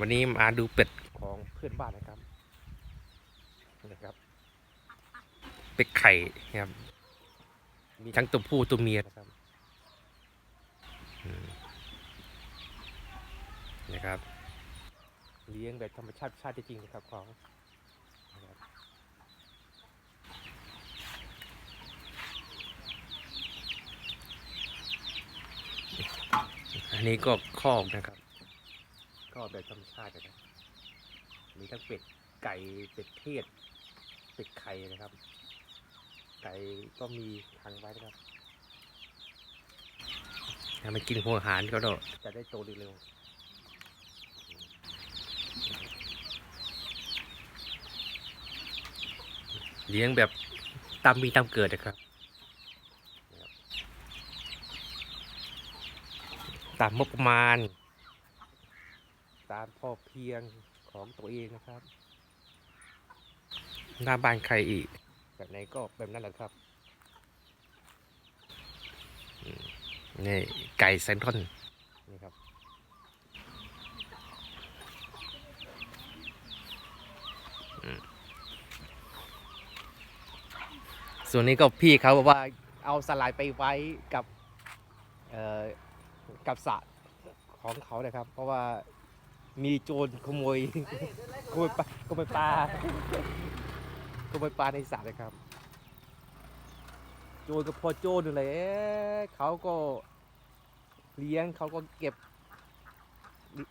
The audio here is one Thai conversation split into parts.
วันนี้มาดูเป็ดของเพื่อนบ้านนะครับนะครับ เป็ดไข่นะครับ มีทั้งตัวผู้ตัวเมียนะครับนะครับ เลี้ยงแบบธรรมชาติชาติจริงนะครับของอันนี้ก็คอกนะครับ ก็แบบธรรมชาตินะครับมีทั้งเป็ดไก่เป็ดเทศเป็ดไข่นะครับ ไก่ก็มีทางไว้นะครับถ้ามันกินหัวอาหารก็จะได้โตเร็วเลี้ยงแบบตามมีตามเกิดนะครับ ตามงบประมาณ ตามพอเพียงของตัวเองนะครับ หน้าบ้านใครอีก แบบไหนก็แบบนั้นแหละครับอืมนี่ไก่เซนทรัลนี่ครับอืมส่วนนี้ก็พี่เขาบอกว่าเอาสลายไปไว้กับเอ่อกับสระของเขานะครับ เพราะว่า มีโจรขโมยขโมยปลาขโมยปลาขโมยปลาในสระนะครับ โจรก็พอโจรอยู่เลยเอ๊ะเขาก็เลี้ยงเขาก็เก็บ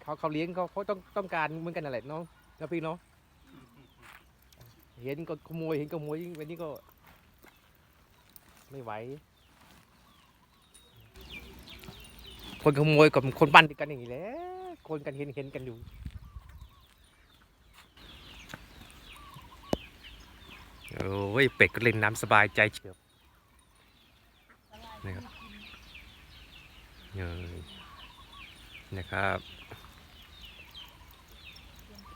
เขาเขาเลี้ยงเขาเขาต้องต้องการเหมือนกันนั่นแหละเน้องนะพี่เนาะเห็นก็ขโมยเห็นขโมยวันนี้ก็ ไม่ไหวคนขโมยกับคนบ้านเดียวกันอย่างนี้แหละ คนกันเห็นเห็นกันอยู่ โอ้ยเป็ดก็เล่นน้ำสบายใจเฉียบนะครับเออนะครับ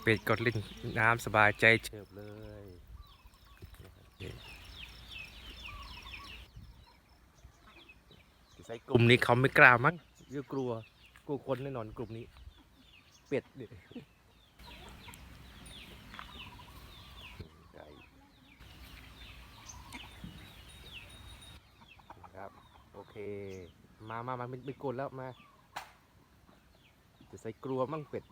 เป็ดก็เล่นน้ำสบายใจเฉียบเลยใส่กลุ่มนี้เขาไม่กล้ามั้งยอะกลัวกลัวคนแน่นอนกลุ่มนี้ เป็ดเลยครับ โอเค มามามาไม่ไม่กลัวแล้วมา จะใส่กลัวมั่งเป็ด